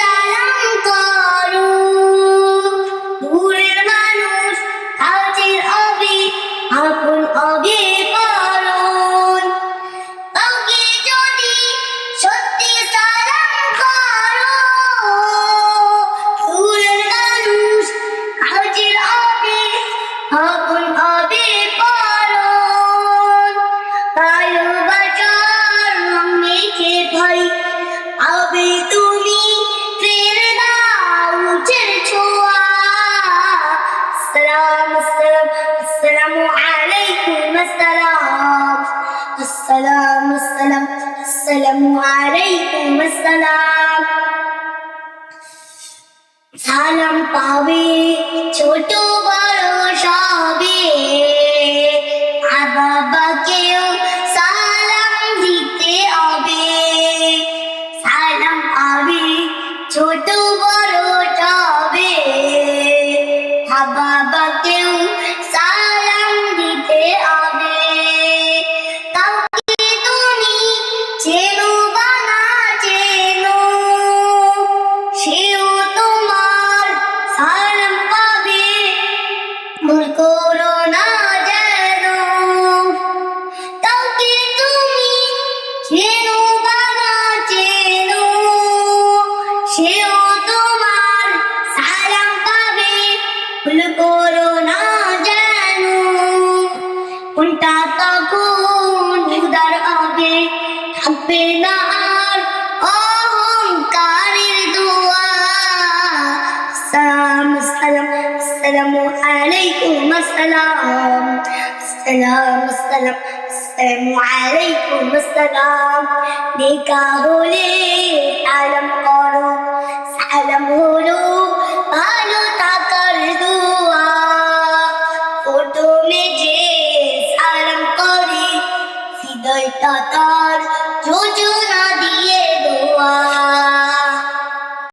সালাম করো। দূরের মানুষ কাছের হবে আপন হবে করুন। কাউকে যদি সত্যি সালাম করো দূরের আসসালামু আলাইকুম আসসালাম। সালাম পাবে ছোট বড় সবে। করো না যেন। তাকে তুমি চেনো বা না চেনো সেও তোমার সালাম عليكم السلام السلام السلام السلام عليكم السلام নিকা হলে আলম করো সালাম হলো ভালো থাকার দুয়া প্রথমে যে সালাম করে হৃদয়টা তার জোজো